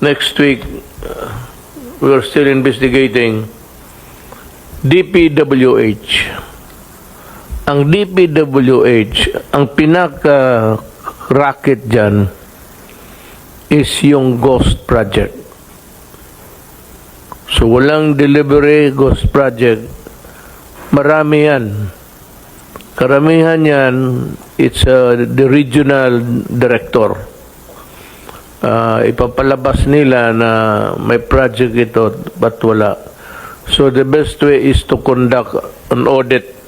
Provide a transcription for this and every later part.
next week, uh, we're still investigating DPWH. Ang DPWH, ang pinaka-racket dyan is yung ghost project. So walang delivery ghost project. Marami yan. Karamihan yan, it's uh, the regional director. Ah, ipapalabas nila na may project ito but wala. So the best way is to conduct an audit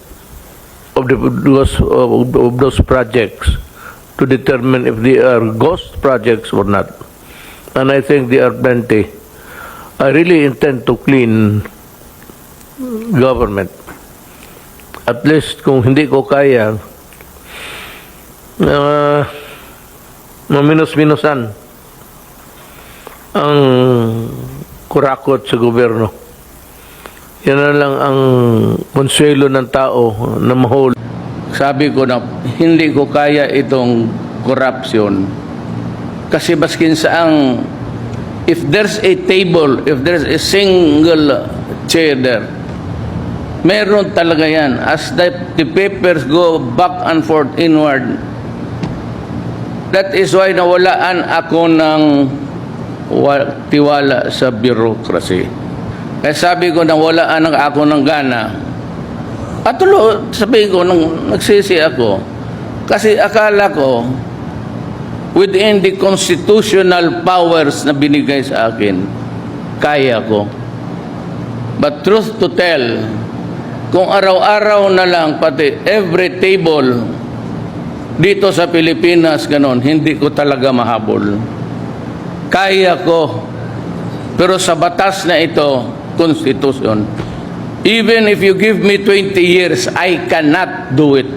of the those, of, those projects to determine if they are ghost projects or not. And I think they are plenty. I really intend to clean government. At least kung hindi ko kaya, uh, maminus-minusan ang kurakot sa gobyerno. Yan na lang ang konsuelo ng tao na mahul. Sabi ko na hindi ko kaya itong corruption. Kasi baskin saang if there's a table, if there's a single chair there, meron talaga yan. As the, the papers go back and forth inward, that is why nawalaan ako ng tiwala sa bureaucracy. Kaya sabi ko na walaan ng ako ng gana. At tulo, sabi ko, nang nagsisi ako. Kasi akala ko, within the constitutional powers na binigay sa akin, kaya ko. But truth to tell, kung araw-araw na lang, pati every table dito sa Pilipinas, ganon, hindi ko talaga mahabol. Kaya ko. Pero sa batas na ito, Constitution, even if you give me 20 years, I cannot do it.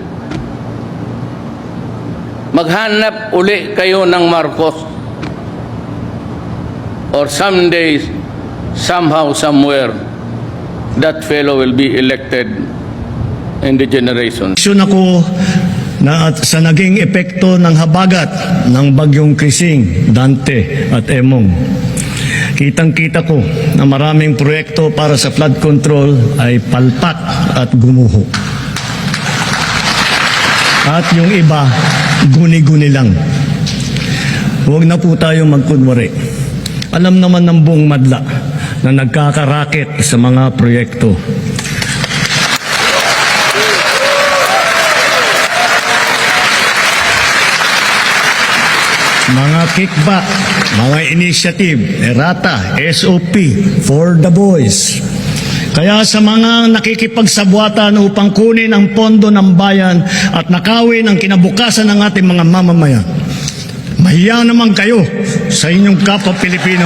Maghanap uli kayo ng Marcos. Or someday, somehow, somewhere, that fellow will be elected in the generation. Aksyon ako na at sa naging epekto ng habagat ng bagyong Krising, Dante at Emong. Kitang-kita ko na maraming proyekto para sa flood control ay palpak at gumuho. At yung iba, guni-guni lang. Huwag na po tayo magkunwari. Alam naman ng buong madla na nagkakarakit sa mga proyekto. Mga kickback, mga initiative, errata, SOP, for the boys. Kaya sa mga nakikipagsabwatan upang kunin ang pondo ng bayan at nakawin ang kinabukasan ng ating mga mamamayan, mahiya naman kayo sa inyong kapwa Pilipino.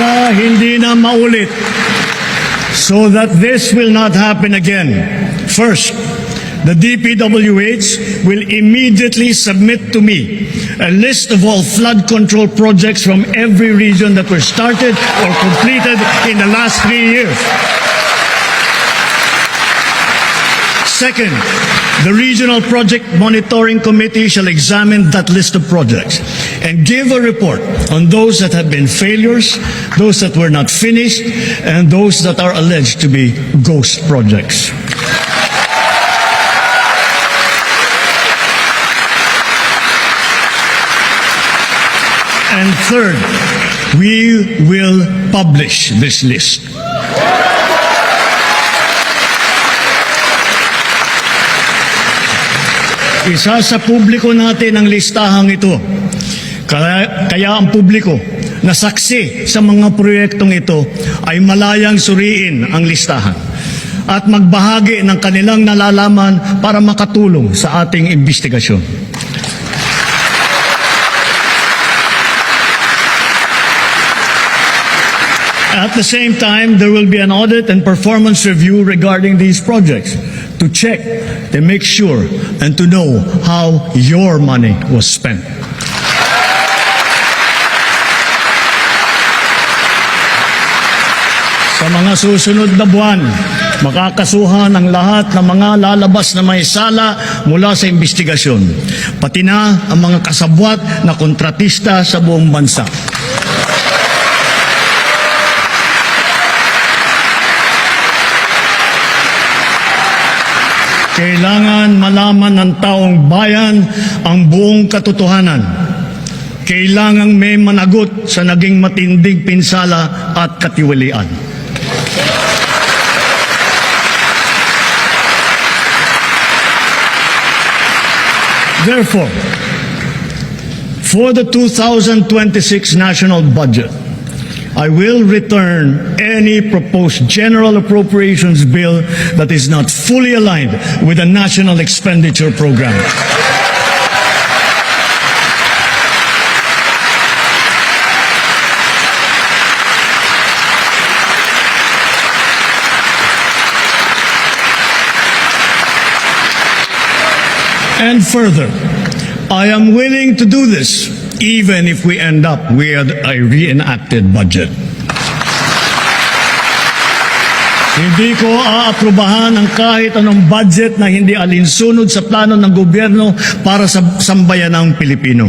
Para hindi na maulit. So that this will not happen again. First, the DPWH will immediately submit to me a list of all flood control projects from every region that were started or completed in the last three years. Second, the Regional Project Monitoring Committee shall examine that list of projects and give a report on those that have been failures, those that were not finished, and those that are alleged to be ghost projects. And third, we will publish this list. Isa sa publiko natin ang listahang ito. Kaya, kaya ang publiko na saksi sa mga proyektong ito ay malayang suriin ang listahan at magbahagi ng kanilang nalalaman para makatulong sa ating investigasyon. At the same time, there will be an audit and performance review regarding these projects to check, to make sure, and to know how your money was spent. Sa mga susunod na buwan, makakasuhan ang lahat ng mga lalabas na may sala mula sa investigasyon, pati na ang mga kasabwat na kontratista sa buong bansa. Kailangan malaman ng taong bayan ang buong katotohanan. Kailangang may managot sa naging matinding pinsala at katiwalian. Therefore, for the 2026 national budget, I will return any proposed general appropriations bill that is not fully aligned with the national expenditure program. And further, I am willing to do this even if we end up with a reenacted budget. Hindi ko aaprubahan ang kahit anong budget na hindi alinsunod sa plano ng gobyerno para sa sambayanang Pilipino.